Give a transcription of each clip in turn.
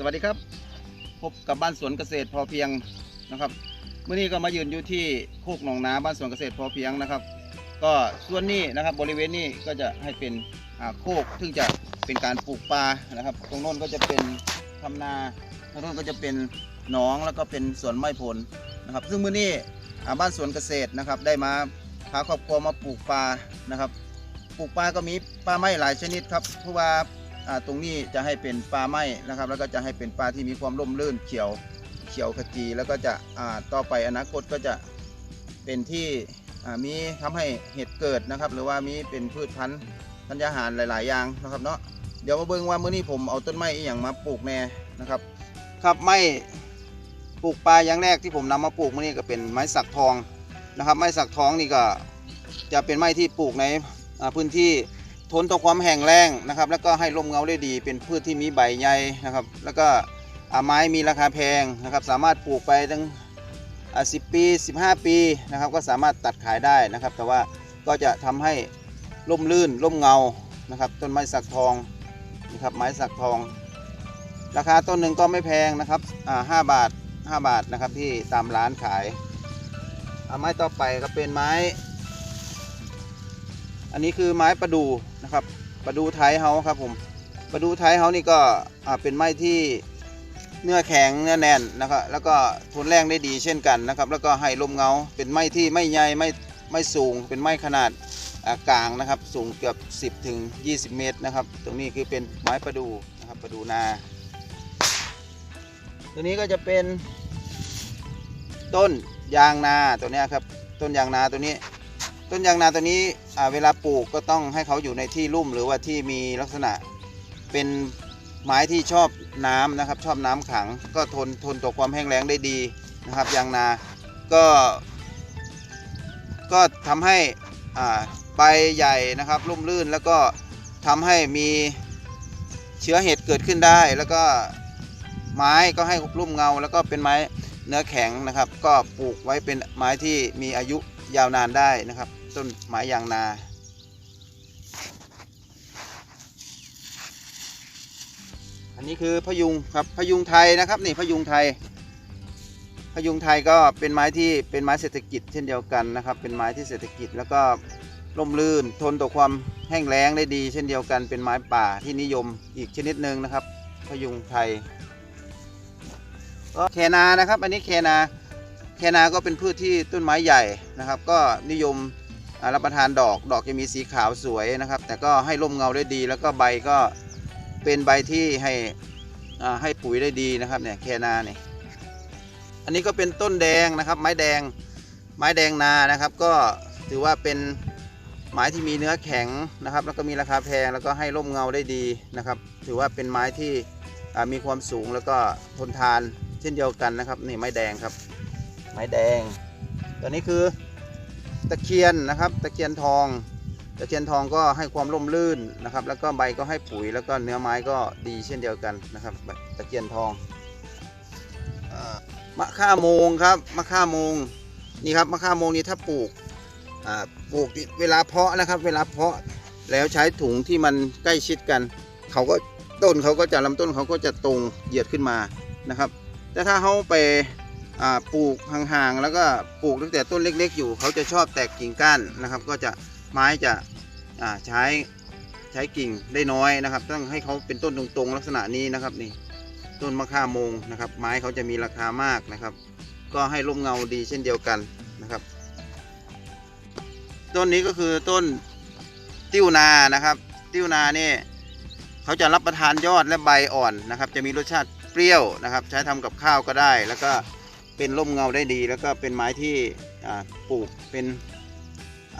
สวัสดีครับ พบกับบ้านสวนเกษตรพอเพียงนะครับเมื่อนี้ก็มายืนอยู่ที่โคกหนองนาบ้านสวนเกษตรพอเพียงนะครับ ก็ส่วนนี้นะครับบริเวณนี้ก็จะให้เป็นโคกซึ่งจะเป็นการปลูกปลานะครับ ตรงโน้นก็จะเป็นทำนาตรงโน้นก็จะเป็นหนองแล้วก็เป็นสวนไม้ผลนะครับ ซึ่งเมื่อนี้บ้านสวนเกษตรนะครับ ได้มาพาครอบครัวมาปลูกปลานะครับ ปลูกปลาก็มีปลาไม้หลายชนิดครับเพราะว่า ตรงนี้จะให้เป็นปลาไม้นะครับ แล้วก็จะให้เป็นปลาที่มีความร่มรื่นเขียวเขียวขจีแล้วก็จะต่อไปอนาคตก็จะเป็นที่มีทำให้เห็ดเกิดนะครับ หรือว่ามีเป็นพืชพันธุ์ธัญญาหารหลาย ๆ อย่างนะครับเนาะเดี๋ยวมาเบิ่งว่ามื้อนี้ผมเอาต้นไม้อีหยังมาปลูกแน่นะครับ ครับไม้ปลูกปลาอย่างแรกที่ผมนำมาปลูกมื้อนี้ก็เป็นไม้สักทองนะครับ ไม้สักทองนี่ก็จะเป็นไม้ที่ปลูกในพื้นที่ ทนต่อความแห้งแล้งนะครับ แล้วก็ให้ร่มเงาได้ดี เป็นพืชที่มีใบใหญ่นะครับ แล้วก็อ่าไม้มีราคาแพงนะครับ สามารถปลูกไปตั้งอ่า10ปี 15 ปีนะครับ ก็สามารถตัดขายได้นะครับ แต่ว่าก็จะทำให้ร่มลื่นร่มเงานะครับ ต้นไม้สักทองนะครับไม้สักทอง ราคาต้นหนึ่งก็ไม่แพงนะครับอ่า5บาท 5 บาทนะครับที่ตามร้านขายอ่าไม้ต่อไปก็เป็นไม้ อันนี้คือไม้ประดูนะครับประดูไทยเฮาครับผมประดูไทยเฮานี่ก็เป็นไม้ที่เนื้อแข็งเนื้อแน่นนะครับแล้วก็ทนแรงได้ดีเช่นกันนะครับ แล้วก็ให้ลมเงาเป็นไม้ที่ไม่ใหญ่ไม่ไม่สูง เป็นไม้ขนาดกลางนะครับ สูงเกือบ 10ถึง20 เมตรนะครับ ตรงนี้คือเป็นไม้ประดูนะครับประดูนาตัวนี้ก็จะเป็นต้นยางนาตัวนี้ครับ ต้นยางนาตัวนี้ ต้นยางนาตัวนี้เวลาปลูกก็ต้องให้เขาอยู่ในที่ลุ่ม หรือว่าที่มีลักษณะเป็นไม้ที่ชอบน้ำนะครับ ชอบน้ำขัง ก็ทนทนต่อความแห้งแล้งได้ดีนะครับยางนาก็ ก็ทำให้ใบใหญ่นะครับร่มรื่นแล้วก็ทำให้มีเชื้อเห็ดเกิดขึ้นได้ แล้วก็ไม้ก็ให้ร่มเงา แล้วก็เป็นไม้เนื้อแข็งนะครับ ก็ปลูกไว้เป็นไม้ที่มีอายุยาวนานได้นะครับ ต้นไม้ยางนาอันนี้คือพยุงครับพยุงไทยนะครับนี่พยุงไทย พยุงไทยก็เป็นไม้ที่เป็นไม้เศรษฐกิจเช่นเดียวกันนะครับ เป็นไม้ที่เศรษฐกิจแล้วก็ร่มรื่นทนต่อความแห้งแล้งได้ดี เช่นเดียวกันเป็นไม้ป่าที่นิยมอีกชนิดหนึ่งนะครับ พยุงไทยก็แคนานะครับ อันนี้แคนาแคนาก็เป็นพืชที่ต้นไม้ใหญ่นะครับ ก็นิยม รับประทานดอกดอกจะมีสีขาวสวยนะครับ แต่ก็ให้ร่มเงาได้ดี แล้วก็ใบก็เป็นใบที่ให้ให้ปุ๋ยได้ดีนะครับเนี่ยแคนาเนี่ยอันนี้ก็เป็นต้นแดงนะครับ ไม้แดงไม้แดงนานะครับ ก็ถือว่าเป็นไม้ที่มีเนื้อแข็งนะครับ แล้วก็มีราคาแพงแล้วก็ให้ร่มเงาได้ดีนะครับ ถือว่าเป็นไม้ที่มีความสูงแล้วก็ทนทานเช่นเดียวกันนะครับนี่ไม้แดงครับ ไม้แดงตัวนี้คือ ตะเคียนนะครับ ตะเคียนทอง ตะเคียนทองก็ให้ความร่มรื่นนะครับ แล้วก็ใบก็ให้ปุ๋ยแล้วก็เนื้อไม้ก็ดีเช่นเดียวกันนะครับ ตะเคียนทองอมะข่าโมงครับมะข่าโมงนี่ครับมะข่าโมงนี่ถ้าปลูกปลูกเวลาเพาะนะครับ เวลาเพาะแล้วใช้ถุงที่มันใกล้ชิดกันเขาก็ต้นเขาก็จะลำต้นเขาก็จะตรงเหยียดขึ้นมานะครับ แต่ถ้าเขาไป ปลูกห่างๆแล้วก็ปลูกตั้งแต่ต้นเล็ก ๆ อยู่เขาจะชอบแตกกิ่งก้านนะครับ ก็จะไม้จะใช้ใช้กิ่งได้น้อยนะครับ ต้องให้เขาเป็นต้นตรงๆ ลักษณะนี้นะครับนี่ต้นมะข่าโมงนะครับ ไม้เขาจะมีราคามากนะครับ ก็ให้ร่มเงาดีเช่นเดียวกันนะครับ ต้นนี้ก็คือต้นติ้วนานะครับ ติ้วนานี่เขาจะรับประทานยอดและใบอ่อนนะครับ จะมีรสชาติเปรี้ยวนะครับ ใช้ทำกับข้าวก็ได้แล้วก็ เป็นร่มเงาได้ดี แล้วก็เป็นไม้ที่ปลูกเป็น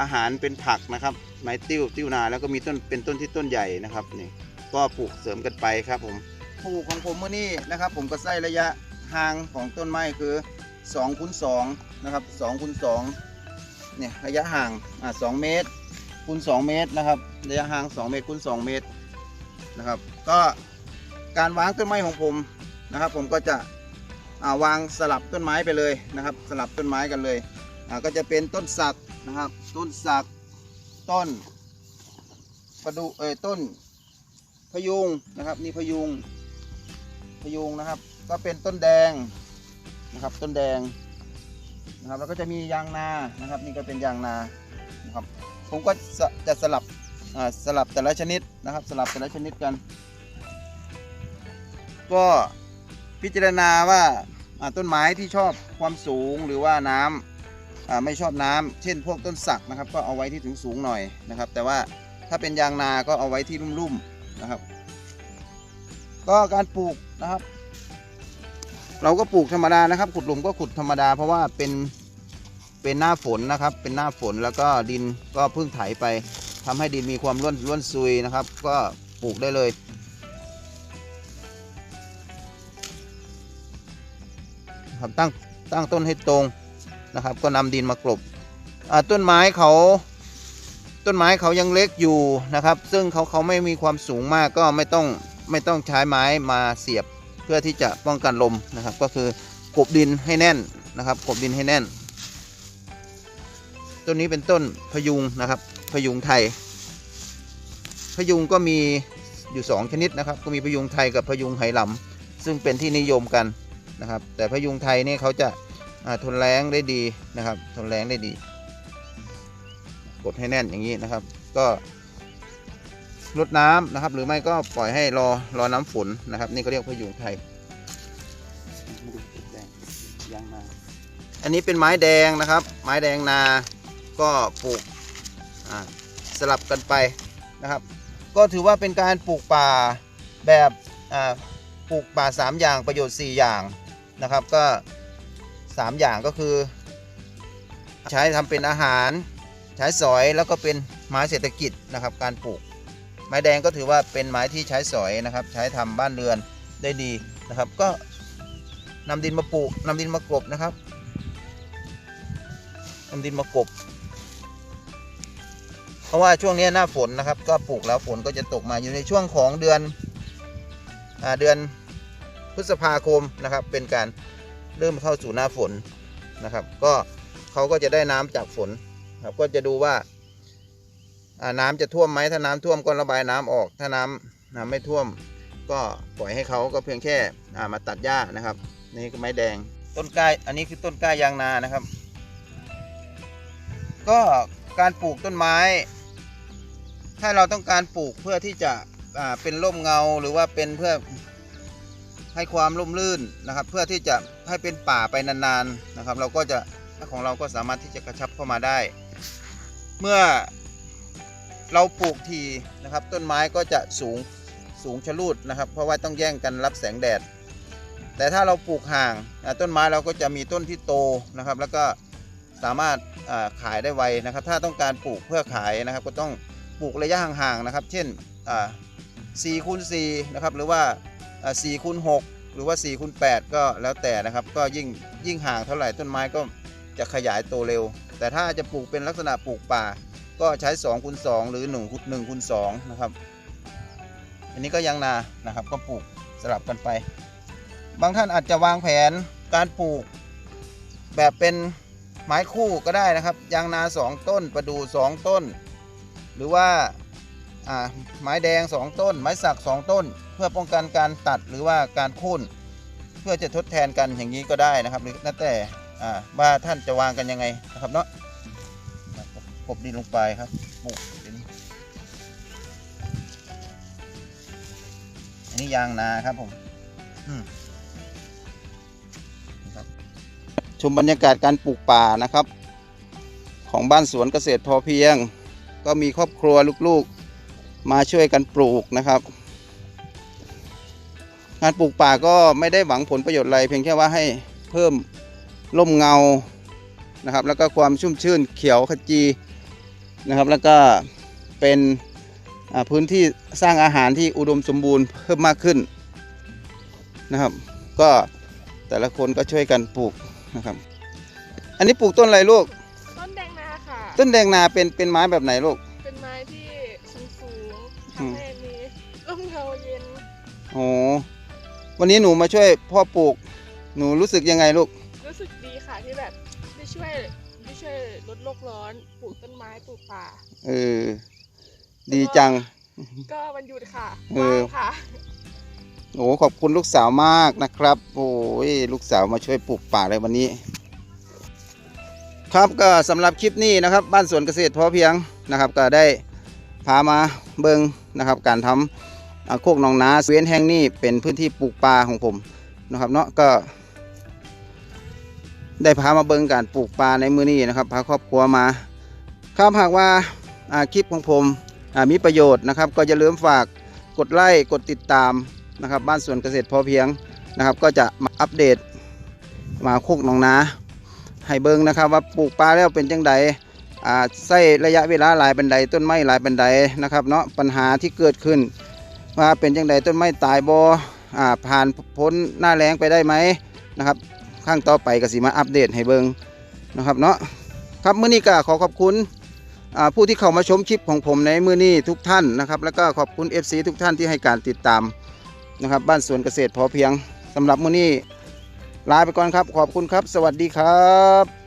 อาหารเป็นผักนะครับ ไม้ติ้วติ้วนาแล้วก็มีต้นเป็นต้นที่ต้นใหญ่นะครับนี่ก็ปลูกเสริมกันไปครับผมปลูกของผมเมื่อนี้นะครับ ผมก็ใส่ระยะห่างของต้นไม้คือ2คูณ2นะครับ2คูณ2เนี่ยระยะห่างอ่า2เมตรคูณ2เมตรนะครับระยะห่าง 2 เมตรคูณ2เมตรนะครับ ก็การวางต้นไม้ของผมนะครับ ผมก็จะ วางสลับต้นไม้ไปเลยนะครับ สลับต้นไม้กันเลยก็จะเป็นต้นสักนะครับ ต้นสักต้นประดูเอ่ยต้นพยุงนะครับนี่พยุงพยุงนะครับ ก็เป็นต้นแดงนะครับ ต้นแดงนะครับแล้วก็จะมียางนานะครับ นี่ก็เป็นยางนานะครับ ผมก็จะสลับสลับแต่ละชนิดนะครับ สลับแต่ละชนิดกัน ก็ พิจารณาว่าต้นไม้ที่ชอบความสูงหรือว่าน้ำอ่าไม่ชอบน้ำเช่น พวกต้นสักนะครับ ก็เอาไว้ที่ถึงสูงหน่อยนะครับ แต่ว่าถ้าเป็นยางนาก็เอาไว้ที่ลุ่มๆนะครับ ก็การปลูกนะครับ เราก็ปลูกธรรมดานะครับ ขุดหลุมก็ขุดธรรมดา เพราะว่าเป็นเป็นหน้าฝนนะครับ เป็นหน้าฝนแล้วก็ดินก็เพิ่งไถไปทำให้ดินมีความร่วนร่วนซุยนะครับ ก็ปลูกได้เลย ครับตั้งตั้งต้นให้ตรงนะครับ ก็นำดินมากลบอ่าต้นไม้เขาต้นไม้เขายังเล็กอยู่นะครับ ซึ่งเขาเขาไม่มีความสูงมากก็ไม่ต้องไม่ต้องใช้ไม้มาเสียบเพื่อที่จะป้องกันลมนะครับ ก็คือกบดินให้แน่นนะครับกบดินให้แน่น ต้นนี้เป็นต้นพยุงนะครับพยุงไทย พยุงก็มีอยู่สองชนิดนะครับ ก็มีพยุงไทยกับพยุงไหหลำซึ่งเป็นที่นิยมกัน นะครับ แต่พยุงไทยนี่เขาจะทนแรงได้ดีนะครับ ทนแรงได้ดี กดให้แน่นอย่างนี้นะครับ ก็ลดน้ำนะครับ หรือไม่ก็ปล่อยให้รอรอน้ำฝนนะครับ นี่ก็เรียกพยุงไทยอันนี้เป็นไม้แดงนะครับ ไม้แดงนาก็ปลูกสลับกันไปนะครับ ก็ถือว่าเป็นการปลูกป่าแบบปลูกป่าสามอย่างประโยชน์ 4 อย่าง นะครับก็ 3 อย่างก็คือ ใช้ทำเป็นอาหาร ใช้สอยแล้วก็เป็นไม้เศรษฐกิจนะครับ การปลูก ไม้แดงก็ถือว่าเป็นไม้ที่ใช้สอยนะครับ ใช้ทำบ้านเรือนได้ดีนะครับ ก็นำดินมาปลูกนำดินมากลบนะครับนำดินมากลบเพราะว่าช่วงนี้หน้าฝนนะครับ ก็ปลูกแล้วฝนก็จะตกมาอยู่ในช่วงของเดือนอเดือน พฤษภาคมนะครับ เป็นการเริ่มเข้าสู่หน้าฝนนะครับ ก็เขาก็จะได้น้ำจากฝนครับก็จะดูว่าน้ำจะท่วมไหมถ้าน้ำท่วมก็ระบายน้ำออก ถ้าน้ำน้ำไม่ท่วม ก็ปล่อยให้เขาก็เพียงแค่มาตัดหญ้านะครับ นี่ก็ไม้แดงต้นกล้าอันนี้คือต้นกล้ายางนานะครับ ก็การปลูกต้นไม้ ถ้าเราต้องการปลูกเพื่อที่จะเป็นร่มเงาหรือว่าเป็นเพื่อ ให้ความร่มรื่นนะครับ เพื่อที่จะให้เป็นป่าไปนานๆนะครับ เราก็จะของเราก็สามารถที่จะกระชับเข้ามาได้ เมื่อเราปลูกทีนะครับ ต้นไม้ก็จะสูงสูงชะลูดนะครับ เพราะว่าต้องแย่งกันรับแสงแดด แต่ถ้าเราปลูกห่างต้นไม้เราก็จะมีต้นที่โตนะครับ แล้วก็สามารถาขายได้ไวนะครับ ถ้าต้องการปลูกเพื่อขายนะครับ ก็ต้องปลูกระยะห่างๆนะครับ เช่น4คูณ4นะครับ หรือว่า4คูณ6 หรือว่า4คูณ8ก็แล้วแต่นะครับ ก็ยิ่งยิ่งห่างเท่าไหร่ต้นไม้ก็จะขยายโตเร็ว แต่ถ้าจะปลูกเป็นลักษณะปลูกป่า ก็ใช้2คูณ2หรือ1คูณ1คูณ2นะครับ อันนี้ก็ยางนานะครับ ก็ปลูกสลับกันไป บางท่านอาจจะวางแผนการปลูกแบบเป็นไม้คู่ก็ได้นะครับยางนา 2 ต้น ประดู่2ต้น หรือว่า ไม้แดง 2 ต้น ไม้สัก 2 ต้น เพื่อป้องกันการตัดหรือว่าการโค่นเพื่อจะทดแทนกันอย่างนี้ก็ได้นะครับ หรือแล้วแต่ว่าท่านจะวางกันยังไงนะครับเนาะกบดินลงไปครับปลูกเป็นอันนี้ยางนาครับผมชมบรรยากาศการปลูกป่านะครับ ของบ้านสวนเกษตรพอเพียง ก็มีครอบครัวลูกๆ มาช่วยกันปลูกนะครับ งานปลูกป่าก็ไม่ได้หวังผลประโยชน์อะไรเพียงแค่ว่าให้เพิ่มร่มเงานะครับ แล้วก็ความชุ่มชื่นเขียวขจีนะครับ แล้วก็เป็นอ่าพื้นที่สร้างอาหารที่อุดมสมบูรณ์เพิ่มมากขึ้นนะครับ ก็แต่ละคนก็ช่วยกันปลูกนะครับ อันนี้ปลูกต้นอะไรลูก ต้นแดงนาค่ะ ต้นแดงนาเป็นเป็นไม้แบบไหนลูกเป็นไม้ ที่สูงสูงๆอืม ทำให้มีร่มเงาเย็นโอ้วันนี้หนูมาช่วยพ่อปลูก หนูรู้สึกยังไงลูก รู้สึกดีค่ะที่แบบได้ช่วยได้ช่วยลดโลกร้อนปลูกต้นไม้ปลูกป่า เออ ดีจัง ก็วันหยุดค่ะเออว่างค่ะ โอ้ขอบคุณลูกสาวมากนะครับ โอ้ยลูกสาวมาช่วยปลูกป่าเลยวันนี้ ครับก็สำหรับคลิปนี้นะครับ บ้านสวนเกษตรพอเพียงนะครับ ก็ได้ พามาเบิงนะครับ การทำโคกหนองนาเวียนแห่งนี้เป็นพื้นที่ปลูกป่าของผมนะครับเนาะก็ ได้พามาเบิงการปลูกป่าในมือนี้นะครับพาครอบครัวมาครับหากว่าคลิปของผมมีประโยชน์นะครับ ก็อย่าลืมฝากกดไลค์กดติดตามนะครับ บ้านสวนเกษตรพอเพียงนะครับ ก็จะมาอัปเดตมาโคกหนองนาให้เบิงนะครับ ว่าปลูกปลาแล้วเป็นจังใด ใช้ระยะเวลาหลายบันไดต้นไม้หลายบันไดนะครับเนาะปัญหาที่เกิดขึ้น ว่าเป็นจังใดต้นไม้ตายบอ่าผ่านพ้นหน้าแรงไปได้ไหมนะครับข้างต่อไปก็สิมาอัปเดตให้เบิงนะครับเนาะครับมื้อนี้ก็ขอขอบคุณผู้ที่เข้ามาชมคลิปของผมในมื้อนี้ทุกท่านนะครับ แล้วก็ขอบคุณ FC ทุกท่านที่ให้การติดตามนะครับ บ้านสวนเกษตรพอเพียงสำหรับมื้อนี้ลาไปก่อนครับ ขอบคุณครับ สวัสดีครับ